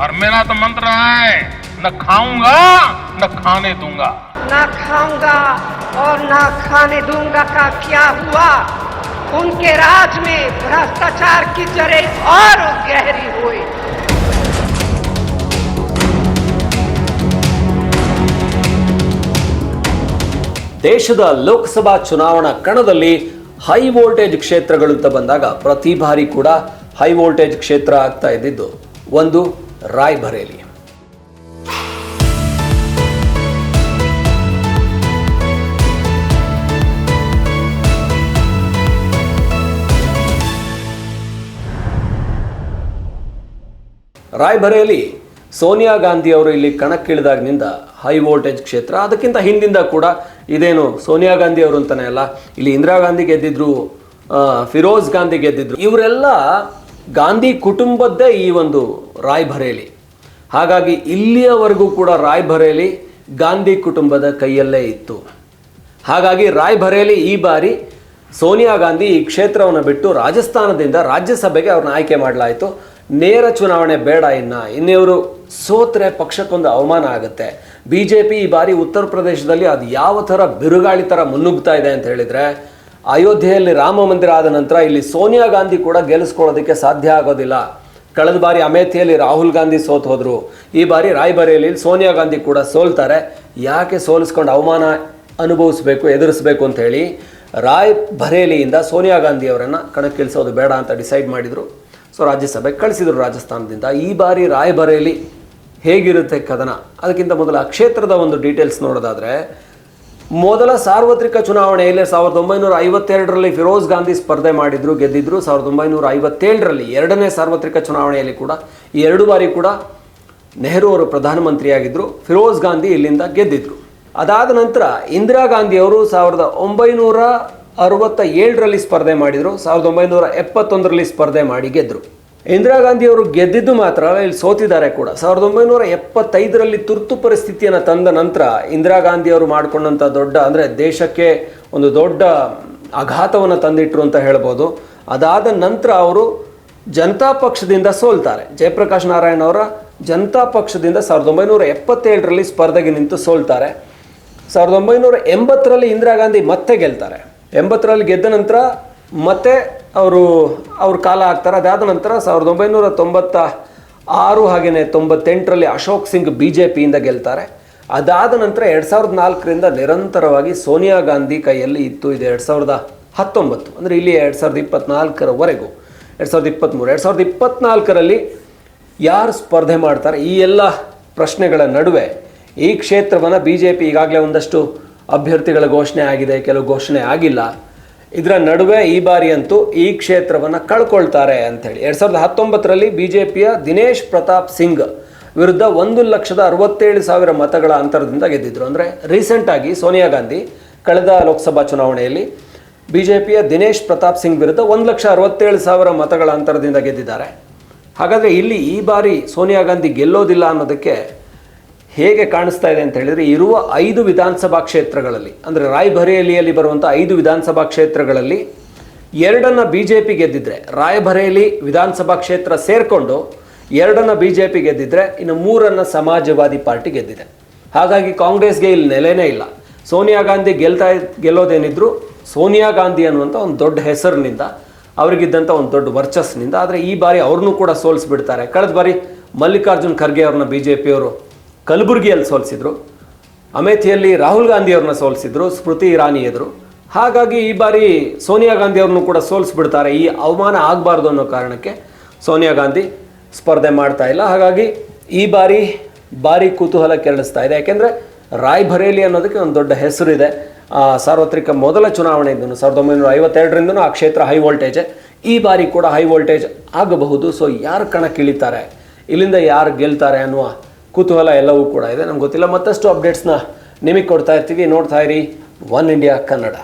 और मेरा तो मंत्र है न खाऊंगा न खाने दूंगा ना खाऊंगा और ना खाने दूंगा का क्या हुआ उनके राज में भ्रष्टाचार की जड़ें और गहरी हुई ದೇಶದ ಲೋಕಸಭಾ ಚುನಾವಣಾ ಕಣದಲ್ಲಿ ಹೈ ವೋಲ್ಟೇಜ್ ಕ್ಷೇತ್ರಗಳು ಅಂತ ಬಂದಾಗ ಪ್ರತಿ ಬಾರಿ ಕೂಡ ಹೈ ವೋಲ್ಟೇಜ್ ಕ್ಷೇತ್ರ ಆಗ್ತಾ ಇದ್ದಿದ್ದು ಒಂದು ರಾಯ್ಬರೇಲಿ. ರಾಯ್ಬರೇಲಿ, ಸೋನಿಯಾ ಗಾಂಧಿ ಅವರು ಇಲ್ಲಿ ಕಣಕ್ಕಿಳಿದಾಗಿನಿಂದ ಹೈ ವೋಲ್ಟೇಜ್ ಕ್ಷೇತ್ರ, ಅದಕ್ಕಿಂತ ಹಿಂದಿಂದ ಕೂಡ ಇದೇನು ಸೋನಿಯಾ ಗಾಂಧಿ ಅವರು ಅಂತಾನೆ ಅಲ್ಲ, ಇಲ್ಲಿ ಇಂದಿರಾ ಗಾಂಧಿ ಗೆದ್ದಿದ್ರು ಫಿರೋಜ್ ಗಾಂಧಿ ಗೆದ್ದಿದ್ರು, ಇವರೆಲ್ಲ ಗಾಂಧಿ ಕುಟುಂಬದ್ದೇ ಈ ಒಂದು ರಾಯ್ಬರೇಲಿ ಹಾಗಾಗಿ ಇಲ್ಲಿಯವರೆಗೂ ಕೂಡ ರಾಯ್ಬರೇಲಿ ಗಾಂಧಿ ಕುಟುಂಬದ ಕೈಯಲ್ಲೇ ಇತ್ತು. ಹಾಗಾಗಿ ರಾಯ್ಬರೇಲಿ ಈ ಬಾರಿ ಸೋನಿಯಾ ಗಾಂಧಿ ಈ ಕ್ಷೇತ್ರವನ್ನು ಬಿಟ್ಟು ರಾಜಸ್ಥಾನದಿಂದ ರಾಜ್ಯಸಭೆಗೆ ಅವ್ರನ್ನ ಆಯ್ಕೆ ಮಾಡಲಾಯಿತು. ನೇರ ಚುನಾವಣೆ ಬೇಡ ಇನ್ನ. ಇನ್ನಿವರು ಸೋತ್ರೆ ಪಕ್ಷಕ್ಕೊಂದು ಅವಮಾನ ಆಗುತ್ತೆ. ಬಿ ಜೆ ಪಿ ಈ ಬಾರಿ ಉತ್ತರ ಪ್ರದೇಶದಲ್ಲಿ ಅದು ಯಾವ ಥರ ಬಿರುಗಾಳಿ ಥರ ಮುನ್ನುಗ್ತಾ ಇದೆ ಅಂತ ಹೇಳಿದ್ರೆ ಅಯೋಧ್ಯೆಯಲ್ಲಿ ರಾಮ ಮಂದಿರ ಆದ ನಂತರ ಇಲ್ಲಿ ಸೋನಿಯಾ ಗಾಂಧಿ ಕೂಡ ಗೆಲ್ಲಿಸ್ಕೊಳ್ಳೋದಕ್ಕೆ ಸಾಧ್ಯ ಆಗೋದಿಲ್ಲ. ಕಳೆದ ಬಾರಿ ಅಮೇಥಿಯಲ್ಲಿ ರಾಹುಲ್ ಗಾಂಧಿ ಸೋತ್ ಹೋದರು. ಈ ಬಾರಿ ರಾಯ್ಬರೇಲಿ ಸೋನಿಯಾ ಗಾಂಧಿ ಕೂಡ ಸೋಲ್ತಾರೆ. ಯಾಕೆ ಸೋಲಿಸ್ಕೊಂಡು ಅವಮಾನ ಅನುಭವಿಸ್ಬೇಕು, ಎದುರಿಸಬೇಕು ಅಂತ ಹೇಳಿ ರಾಯ್ ಬರೇಲಿಯಿಂದ ಸೋನಿಯಾ ಗಾಂಧಿ ಅವರನ್ನು ಕಣಕ್ಕಿಳಿಸೋದು ಬೇಡ ಅಂತ ಡಿಸೈಡ್ ಮಾಡಿದರು. ಸೊ ರಾಜ್ಯಸಭೆಗೆ ಕಳಿಸಿದರು ರಾಜಸ್ಥಾನದಿಂದ. ಈ ಬಾರಿ ರಾಯ್ ಬರೇಲಿ ಹೇಗಿರುತ್ತೆ ಕದನ? ಅದಕ್ಕಿಂತ ಮೊದಲು ಆ ಕ್ಷೇತ್ರದ ಒಂದು ಡೀಟೇಲ್ಸ್ ನೋಡೋದಾದ್ರೆ ಮೊದಲ ಸಾರ್ವತ್ರಿಕ ಚುನಾವಣೆಯಲ್ಲಿ ಸಾವಿರದ ಒಂಬೈನೂರ ಐವತ್ತೆರಡರಲ್ಲಿ ಫಿರೋಜ್ ಗಾಂಧಿ ಸ್ಪರ್ಧೆ ಮಾಡಿದ್ರು, ಗೆದ್ದಿದ್ರು. ಸಾವಿರದ ಒಂಬೈನೂರ ಐವತ್ತೇಳರಲ್ಲಿ ಎರಡನೇ ಸಾರ್ವತ್ರಿಕ ಚುನಾವಣೆಯಲ್ಲಿ ಕೂಡ, ಈ ಎರಡು ಬಾರಿ ಕೂಡ ನೆಹರು ಅವರು ಪ್ರಧಾನಮಂತ್ರಿಯಾಗಿದ್ದರು ಫಿರೋಜ್ ಗಾಂಧಿ ಇಲ್ಲಿಂದ ಗೆದ್ದಿದ್ರು. ಅದಾದ ನಂತರ ಇಂದಿರಾ ಗಾಂಧಿ ಅವರು ಸಾವಿರದ ಒಂಬೈನೂರ ಅರವತ್ತ ಏಳರಲ್ಲಿ ಸ್ಪರ್ಧೆ ಮಾಡಿದರು, ಸಾವಿರದ ಒಂಬೈನೂರ ಎಪ್ಪತ್ತೊಂದರಲ್ಲಿ ಸ್ಪರ್ಧೆ ಮಾಡಿ ಗೆದ್ದರು ಇಂದಿರಾ ಗಾಂಧಿ ಅವರು ಗೆದ್ದಿದ್ದು ಮಾತ್ರ, ಇಲ್ಲಿ ಸೋತಿದ್ದಾರೆ ಕೂಡ. ಸಾವಿರದ ಒಂಬೈನೂರ ಎಪ್ಪತ್ತೈದರಲ್ಲಿ ತುರ್ತು ಪರಿಸ್ಥಿತಿಯನ್ನು ತಂದ ನಂತರ ಇಂದಿರಾ ಗಾಂಧಿ ಅವರು ಮಾಡಿಕೊಂಡಂಥ ದೊಡ್ಡ, ಅಂದರೆ ದೇಶಕ್ಕೆ ಒಂದು ದೊಡ್ಡ ಆಘಾತವನ್ನು ತಂದಿಟ್ರು ಅಂತ ಹೇಳ್ಬೋದು. ಅದಾದ ನಂತರ ಅವರು ಜನತಾ ಪಕ್ಷದಿಂದ ಸೋಲ್ತಾರೆ. ಜಯಪ್ರಕಾಶ್ ನಾರಾಯಣ್ ಅವರ ಜನತಾ ಪಕ್ಷದಿಂದ ಸಾವಿರದ ಒಂಬೈನೂರ ಎಪ್ಪತ್ತೇಳರಲ್ಲಿ ಸ್ಪರ್ಧೆಗೆ ನಿಂತು ಸೋಲ್ತಾರೆ. ಸಾವಿರದ ಒಂಬೈನೂರ ಎಂಬತ್ತರಲ್ಲಿ ಇಂದಿರಾ ಗಾಂಧಿ ಮತ್ತೆ ಗೆಲ್ತಾರೆ. ಎಂಬತ್ತರಲ್ಲಿ ಗೆದ್ದ ನಂತರ ಮತ್ತೆ ಅವರು, ಅವ್ರ ಕಾಲ ಆಗ್ತಾರೆ. ಅದಾದ ನಂತರ ಸಾವಿರದ ಒಂಬೈನೂರ ತೊಂಬತ್ತ ಆರು ಹಾಗೆಯೇ ತೊಂಬತ್ತೆಂಟರಲ್ಲಿ ಅಶೋಕ್ ಸಿಂಗ್ ಬಿ ಜೆ ಪಿಯಿಂದ ಗೆಲ್ತಾರೆ. ಅದಾದ ನಂತರ ಎರಡು ಸಾವಿರದ ನಾಲ್ಕರಿಂದ ನಿರಂತರವಾಗಿ ಸೋನಿಯಾ ಗಾಂಧಿ ಕೈಯಲ್ಲಿ ಇತ್ತು. ಇದು ಎರಡು ಸಾವಿರದ ಹತ್ತೊಂಬತ್ತು, ಅಂದರೆ ಇಲ್ಲಿ ಎರಡು ಸಾವಿರದ ಇಪ್ಪತ್ತ್ನಾಲ್ಕರವರೆಗೂ ಎರಡು ಸಾವಿರದ ಇಪ್ಪತ್ತ್ಮೂರು ಎರಡು ಸಾವಿರದ ಇಪ್ಪತ್ತ್ನಾಲ್ಕರಲ್ಲಿ ಯಾರು ಸ್ಪರ್ಧೆ ಮಾಡ್ತಾರೆ? ಈ ಎಲ್ಲ ಪ್ರಶ್ನೆಗಳ ನಡುವೆ ಈ ಕ್ಷೇತ್ರವನ್ನು ಬಿ ಜೆ ಪಿ ಈಗಾಗಲೇ ಒಂದಷ್ಟು ಅಭ್ಯರ್ಥಿಗಳ ಘೋಷಣೆ ಆಗಿದೆ. ಕೆಲವು ಘೋಷಣೆ ಆಗಿಲ್ಲ. ಇದರ ನಡುವೆ ಈ ಬಾರಿ ಅಂತೂ ಈ ಕ್ಷೇತ್ರವನ್ನು ಕಳ್ಕೊಳ್ತಾರೆ ಅಂಥೇಳಿ. ಎರಡು ಸಾವಿರದ ಹತ್ತೊಂಬತ್ತರಲ್ಲಿ ಬಿ ಜೆ ಪಿಯ ದಿನೇಶ್ ಪ್ರತಾಪ್ ಸಿಂಗ್ ವಿರುದ್ಧ ಒಂದು ಲಕ್ಷದ ಅರವತ್ತೇಳು ಸಾವಿರ ಮತಗಳ ಅಂತರದಿಂದ ಗೆದ್ದಿದ್ರು. ಅಂದರೆ ರೀಸೆಂಟಾಗಿ ಸೋನಿಯಾ ಗಾಂಧಿ ಕಳೆದ ಲೋಕಸಭಾ ಚುನಾವಣೆಯಲ್ಲಿ ಬಿ ಜೆ ಪಿಯ ದಿನೇಶ್ ಪ್ರತಾಪ್ ಸಿಂಗ್ ವಿರುದ್ಧ ಒಂದು ಲಕ್ಷ ಅರವತ್ತೇಳು ಸಾವಿರ ಮತಗಳ ಅಂತರದಿಂದ ಗೆದ್ದಿದ್ದಾರೆ. ಹಾಗಾದರೆ ಇಲ್ಲಿ ಈ ಬಾರಿ ಸೋನಿಯಾ ಗಾಂಧಿ ಗೆಲ್ಲೋದಿಲ್ಲ ಅನ್ನೋದಕ್ಕೆ ಹೇಗೆ ಕಾಣಿಸ್ತಾ ಇದೆ ಅಂತ ಹೇಳಿದರೆ ಇರುವ ಐದು ವಿಧಾನಸಭಾ ಕ್ಷೇತ್ರಗಳಲ್ಲಿ, ಅಂದರೆ ರಾಯ್ಬರೇಲಿಯಲ್ಲಿ ಬರುವಂಥ ಐದು ವಿಧಾನಸಭಾ ಕ್ಷೇತ್ರಗಳಲ್ಲಿ ಎರಡನ್ನು ಬಿ ಜೆ ಪಿ ಗೆದ್ದಿದ್ರೆ, ರಾಯಬರೇಲಿ ವಿಧಾನಸಭಾ ಕ್ಷೇತ್ರ ಸೇರಿಕೊಂಡು ಎರಡನ್ನು ಬಿ ಜೆ ಪಿ ಗೆದ್ದಿದ್ರೆ ಇನ್ನು ಮೂರನ್ನು ಸಮಾಜವಾದಿ ಪಾರ್ಟಿ ಗೆದ್ದಿದೆ. ಹಾಗಾಗಿ ಕಾಂಗ್ರೆಸ್ಗೆ ಇಲ್ಲಿ ನೆಲೆನೇ ಇಲ್ಲ. ಸೋನಿಯಾ ಗಾಂಧಿ ಗೆಲ್ತಾ ಗೆಲ್ಲೋದೇನಿದ್ರು, ಸೋನಿಯಾ ಗಾಂಧಿ ಅನ್ನುವಂಥ ಒಂದು ದೊಡ್ಡ ಹೆಸರಿನಿಂದ ಅವರಿಗಿದ್ದಂಥ ಒಂದು ದೊಡ್ಡ ವರ್ಚಸ್ನಿಂದ ಆದರೆ ಈ ಬಾರಿ ಅವ್ರನ್ನೂ ಕೂಡ ಸೋಲಿಸ್ಬಿಡ್ತಾರೆ. ಕಳೆದ ಬಾರಿ ಮಲ್ಲಿಕಾರ್ಜುನ್ ಖರ್ಗೆ ಅವ್ರನ್ನ ಬಿ ಜೆ ಪಿಯವರು ಕಲಬುರಗಿಯಲ್ಲಿ ಸೋಲಿಸಿದ್ರು. ಅಮೇಥಿಯಲ್ಲಿ ರಾಹುಲ್ ಗಾಂಧಿಯವ್ರನ್ನ ಸೋಲಿಸಿದ್ರು, ಸ್ಮೃತಿ ಇರಾನಿ ಎದುರು. ಹಾಗಾಗಿ ಈ ಬಾರಿ ಸೋನಿಯಾ ಗಾಂಧಿಯವ್ರನ್ನೂ ಕೂಡ ಸೋಲಿಸ್ಬಿಡ್ತಾರೆ. ಈ ಅವಮಾನ ಆಗಬಾರ್ದು ಅನ್ನೋ ಕಾರಣಕ್ಕೆ ಸೋನಿಯಾ ಗಾಂಧಿ ಸ್ಪರ್ಧೆ ಮಾಡ್ತಾ ಇಲ್ಲ. ಹಾಗಾಗಿ ಈ ಬಾರಿ ಭಾರಿ ಕುತೂಹಲ ಕೆರಳಿಸ್ತಾ ಇದೆ. ಯಾಕೆಂದರೆ ರಾಯ್ಬರೇಲಿ ಅನ್ನೋದಕ್ಕೆ ಒಂದು ದೊಡ್ಡ ಹೆಸರಿದೆ. ಸಾರ್ವತ್ರಿಕ ಮೊದಲ ಚುನಾವಣೆ ಇದ್ದನು ಸಾವಿರದ ಒಂಬೈನೂರ ಐವತ್ತೆರಡರಿಂದನೂ ಆ ಕ್ಷೇತ್ರ ಹೈ ವೋಲ್ಟೇಜ್ ಈ ಬಾರಿ ಕೂಡ ಹೈ ವೋಲ್ಟೇಜ್ ಆಗಬಹುದು. ಸೊ ಯಾರು ಕಣಕ್ಕಿಳಿತಾರೆ? ಇಲ್ಲಿಂದ ಯಾರು ಗೆಲ್ತಾರೆ ಅನ್ನುವ ಕುತೂಹಲ ಎಲ್ಲವೂ ಕೂಡ ಇದೆ. ನಮ್ಗೆ ಗೊತ್ತಿಲ್ಲ. ಮತ್ತಷ್ಟು ಅಪ್ಡೇಟ್ಸ್ನ ನಿಮಗೆ ಕೊಡ್ತಾ ಇರ್ತೀವಿ. ನೋಡ್ತಾ ಇರಿ. One India Kannada